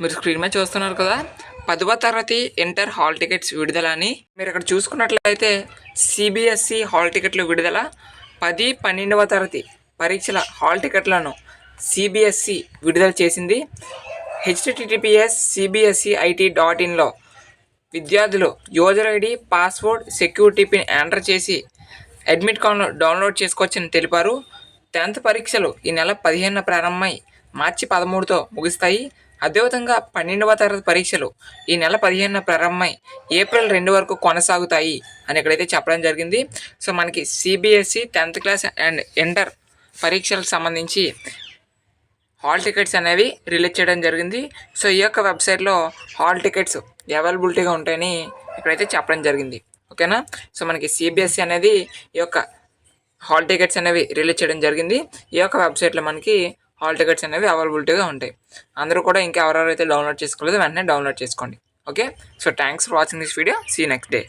మీరు స్క్రీన్ మీద చూస్తున్నారు కదా. పదవ తరగతి ఇంటర్ హాల్ టికెట్స్ విడుదల అని మీరు ఇక్కడ చూసుకున్నట్లయితే సిబిఎస్ఈ హాల్ టికెట్లు విడుదల పది పన్నెండవ తరగతి పరీక్షల హాల్ టికెట్లను సిబిఎస్ఈ విడుదల చేసింది. హెచ్టిటిపిఎస్ సిబిఎస్ఈ ఐటీ డాట్ ఇన్లో విద్యార్థులు user ID password security pin enter చేసి అడ్మిట్ కార్డును డౌన్లోడ్ చేసుకోవచ్చని తెలిపారు. టెన్త్ పరీక్షలు ఈ నెల పదిహేనున ప్రారంభమై మార్చి పదమూడుతో ముగుస్తాయి. అదేవిధంగా పన్నెండవ తరగతి పరీక్షలు ఈ నెల పదిహేనున ప్రారంభమై ఏప్రిల్ రెండు వరకు కొనసాగుతాయి అని ఇక్కడైతే చెప్పడం జరిగింది. సో మనకి CBSE tenth class and inter పరీక్షలకు సంబంధించి హాల్ టికెట్స్ అనేవి రిలీజ్ చేయడం జరిగింది. సో ఈ యొక్క వెబ్సైట్లో హాల్ టికెట్స్ అవైలబిలిటీగా ఉంటాయని ఇక్కడైతే చెప్పడం జరిగింది. ఓకేనా? సో మనకి సిబిఎస్ఈ అనేది ఈ యొక్క హాల్ టికెట్స్ అనేవి రిలీజ్ చేయడం జరిగింది. ఈ యొక్క వెబ్సైట్లో మనకి హాల్ టికెట్స్ అనేవి అవైలబిలిటీగా ఉంటాయి. అందరూ కూడా ఇంకా ఎవరెవరైతే డౌన్లోడ్ చేసుకోలేదో వెంటనే డౌన్లోడ్ చేసుకోండి. Okay? So thanks for watching this video see next day